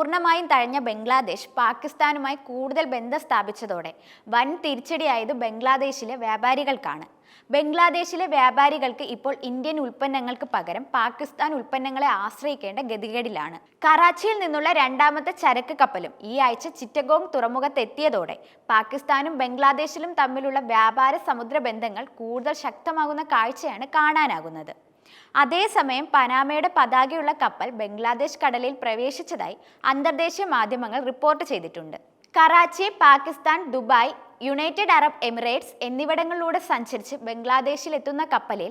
പൂർണമായും തഴഞ്ഞ ബംഗ്ലാദേശ് പാകിസ്ഥാനുമായി കൂടുതൽ ബന്ധം സ്ഥാപിച്ചതോടെ വൻ തിരിച്ചടിയായത് ബംഗ്ലാദേശിലെ വ്യാപാരികൾക്കാണ്. ബംഗ്ലാദേശിലെ വ്യാപാരികൾക്ക് ഇപ്പോൾ ഇന്ത്യൻ ഉൽപ്പന്നങ്ങൾക്ക് പകരം പാകിസ്ഥാൻ ഉൽപ്പന്നങ്ങളെ ആശ്രയിക്കേണ്ട ഗതികേടിലാണ്. കറാച്ചിയിൽ നിന്നുള്ള രണ്ടാമത്തെ ചരക്ക് കപ്പലും ഈ ആഴ്ച ചിറ്റഗോങ് തുറമുഖത്തെത്തിയതോടെ പാകിസ്ഥാനും ബംഗ്ലാദേശിലും തമ്മിലുള്ള വ്യാപാര സമുദ്ര ബന്ധങ്ങൾ കൂടുതൽ ശക്തമാകുന്ന കാഴ്ചയാണ് കാണാനാകുന്നത്. അതേസമയം പനാമയുടെ പതാകയുള്ള കപ്പൽ ബംഗ്ലാദേശ് കടലിൽ പ്രവേശിച്ചതായി അന്തർദേശീയ മാധ്യമങ്ങൾ റിപ്പോർട്ട് ചെയ്തിട്ടുണ്ട്. Karachi Pakistan Dubai United Arab Emirates എന്നിവിടങ്ങളിലൂടെ സഞ്ചരിച്ച് ബംഗ്ലാദേശിൽ എത്തുന്ന കപ്പലിൽ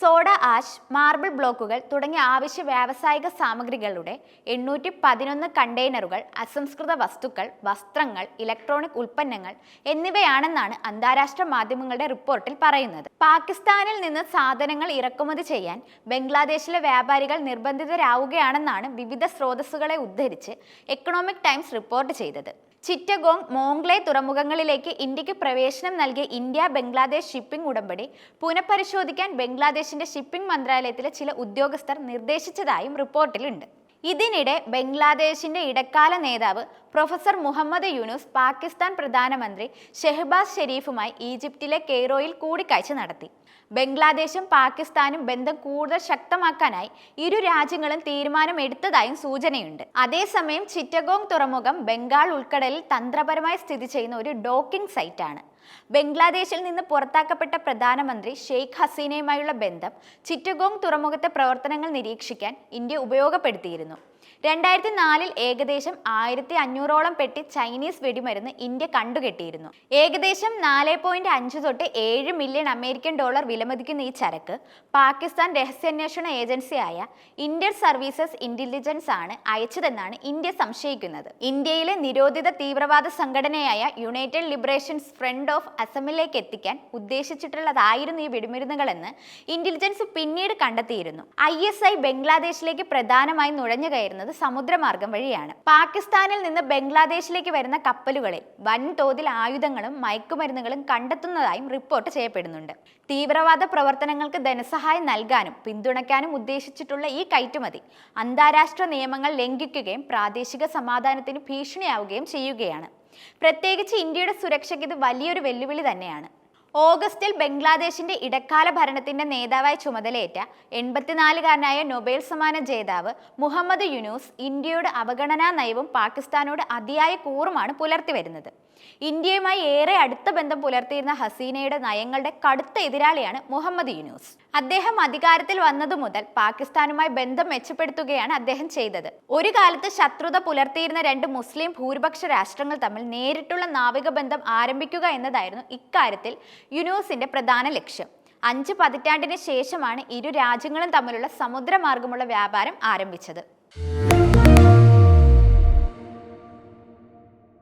സോഡ ആഷ് മാർബിൾ ബ്ലോക്കുകൾ തുടങ്ങിയ ആവശ്യ വ്യാവസായിക സാമഗ്രികളുടെ എണ്ണൂറ്റി പതിനൊന്ന് കണ്ടെയ്നറുകൾ അസംസ്കൃത വസ്തുക്കൾ വസ്ത്രങ്ങൾ ഇലക്ട്രോണിക് ഉൽപ്പന്നങ്ങൾ എന്നിവയാണെന്നാണ് അന്താരാഷ്ട്ര മാധ്യമങ്ങളുടെ റിപ്പോർട്ടിൽ പറയുന്നത്. പാകിസ്ഥാനിൽ നിന്ന് സാധനങ്ങൾ ഇറക്കുമതി ചെയ്യാൻ ബംഗ്ലാദേശിലെ വ്യാപാരികൾ നിർബന്ധിതരാവുകയാണെന്നാണ് വിവിധ സ്രോതസ്സുകളെ ഉദ്ധരിച്ച് എക്കണോമിക് ടൈംസ് റിപ്പോർട്ട് ചെയ്തത്. ചിറ്റഗോങ് മോംഗ്ലെ തുറമുഖങ്ങളിലേക്ക് ഇന്ത്യയ്ക്ക് പ്രവേശനം നൽകിയ ഇന്ത്യ ബംഗ്ലാദേശ് ഷിപ്പിംഗ് ഉടമ്പടി പുനഃപരിശോധിക്കാൻ ബംഗ്ലാദേശിന്റെ ഷിപ്പിംഗ് മന്ത്രാലയത്തിലെ ചില ഉദ്യോഗസ്ഥർ നിർദ്ദേശിച്ചതായും റിപ്പോർട്ടിലുണ്ട്. ഇതിനിടെ ബംഗ്ലാദേശിന്റെ ഇടക്കാല നേതാവ് പ്രൊഫസർ മുഹമ്മദ് യൂനുസ് പാകിസ്ഥാൻ പ്രധാനമന്ത്രി ഷെഹബാസ് ഷെരീഫുമായി ഈജിപ്തിലെ കെയ്റോയിൽ കൂടിക്കാഴ്ച നടത്തി. ബംഗ്ലാദേശും പാകിസ്ഥാനും ബന്ധം കൂടുതൽ ശക്തമാക്കാനായി ഇരു രാജ്യങ്ങളും തീരുമാനമെടുത്തതായും സൂചനയുണ്ട്. അതേസമയം ചിറ്റഗോങ് തുറമുഖം ബംഗാൾ ഉൾക്കടലിൽ തന്ത്രപരമായി സ്ഥിതി ചെയ്യുന്ന ഒരു ഡോക്കിംഗ് സൈറ്റാണ്. ബംഗ്ലാദേശിൽ നിന്ന് പുറത്താക്കപ്പെട്ട പ്രധാനമന്ത്രി ഷെയ്ഖ് ഹസീനയുമായുള്ള ബന്ധം ചിറ്റഗോങ് തുറമുഖത്തെ പ്രവർത്തനങ്ങൾ നിരീക്ഷിക്കാൻ ഇന്ത്യ ഉപയോഗപ്പെടുത്തിയിരുന്നു. രണ്ടായിരത്തി നാലിൽ ഏകദേശം ആയിരത്തി അഞ്ഞൂറോളം പെട്ടി ചൈനീസ് വെടിമരുന്ന് ഇന്ത്യ കണ്ടുകെട്ടിയിരുന്നു. ഏകദേശം നാല് പോയിന്റ് അഞ്ച് തൊട്ട് ഏഴ് മില്യൺ അമേരിക്കൻ ഡോളർ വിലമതിക്കുന്ന ഈ ചരക്ക് പാകിസ്ഥാൻ രഹസ്യാന്വേഷണ ഏജൻസിയായ ഇന്ത്യൻ സർവീസസ് ഇന്റലിജൻസ് ആണ് അയച്ചതെന്നാണ് ഇന്ത്യ സംശയിക്കുന്നത്. ഇന്ത്യയിലെ നിരോധിത തീവ്രവാദ സംഘടനയായ യുണൈറ്റഡ് ലിബറേഷൻസ് ഫ്രണ്ട് ഓഫ് അസമിലേക്ക് എത്തിക്കാൻ ഉദ്ദേശിച്ചിട്ടുള്ളതായിരുന്നു ഈ വെടിമരുന്നുകളെന്ന് ഇന്റലിജൻസ് പിന്നീട് കണ്ടെത്തിയിരുന്നു. ഐ എസ് ഐ ബംഗ്ലാദേശിലേക്ക് പ്രധാനമായും നുഴഞ്ഞു കയറുന്നത് സമുദ്രമാർഗം വഴിയാണ്. പാകിസ്ഥാനിൽ നിന്ന് ബംഗ്ലാദേശിലേക്ക് വരുന്ന കപ്പലുകളിൽ വൻതോതിൽ ആയുധങ്ങളും മയക്കുമരുന്നുകളും കണ്ടെത്തുന്നതായും റിപ്പോർട്ട് ചെയ്യപ്പെടുന്നുണ്ട്. തീവ്രവാദ പ്രവർത്തനങ്ങൾക്ക് ധനസഹായം നൽകാനും പിന്തുണയ്ക്കാനും ഉദ്ദേശിച്ചിട്ടുള്ള ഈ കയറ്റുമതി അന്താരാഷ്ട്ര നിയമങ്ങൾ ലംഘിക്കുകയും പ്രാദേശിക സമാധാനത്തിന് ഭീഷണിയാവുകയും ചെയ്യുകയാണ്. പ്രത്യേകിച്ച് ഇന്ത്യയുടെ സുരക്ഷയ്ക്ക് ഇത് വലിയൊരു വെല്ലുവിളി തന്നെയാണ്. ഓഗസ്റ്റിൽ ബംഗ്ലാദേശിന്റെ ഇടക്കാല ഭരണത്തിന്റെ നേതാവായി ചുമതലയേറ്റ എൺപത്തിനാലുകാരനായ നൊബേൽ സമ്മാന ജേതാവ് മുഹമ്മദ് യുനൂസ് ഇന്ത്യയുടെ അവഗണനാ നയവും പാകിസ്ഥാനോട് അതിയായ കൂറുമാണ് പുലർത്തി വരുന്നത്. ഇന്ത്യയുമായി ഏറെ അടുത്ത ബന്ധം പുലർത്തിയിരുന്ന ഹസീനയുടെ നയങ്ങളുടെ കടുത്ത എതിരാളിയാണ് മുഹമ്മദ് യുനൂസ്. അദ്ദേഹം അധികാരത്തിൽ വന്നതു മുതൽ പാകിസ്ഥാനുമായി ബന്ധം മെച്ചപ്പെടുത്തുകയാണ് അദ്ദേഹം ചെയ്തത്. ഒരു കാലത്ത് ശത്രുത പുലർത്തിയിരുന്ന രണ്ട് മുസ്ലിം ഭൂരിപക്ഷ രാഷ്ട്രങ്ങൾ തമ്മിൽ നേരിട്ടുള്ള നാവിക ബന്ധം ആരംഭിക്കുക എന്നതായിരുന്നു ഇക്കാര്യത്തിൽ യുനൂസിന്റെ പ്രധാന ലക്ഷ്യം. അഞ്ച് പതിറ്റാണ്ടിന് ശേഷമാണ് ഇരു രാജ്യങ്ങളും തമ്മിലുള്ള സമുദ്രമാർഗമുള്ള വ്യാപാരം ആരംഭിച്ചത്.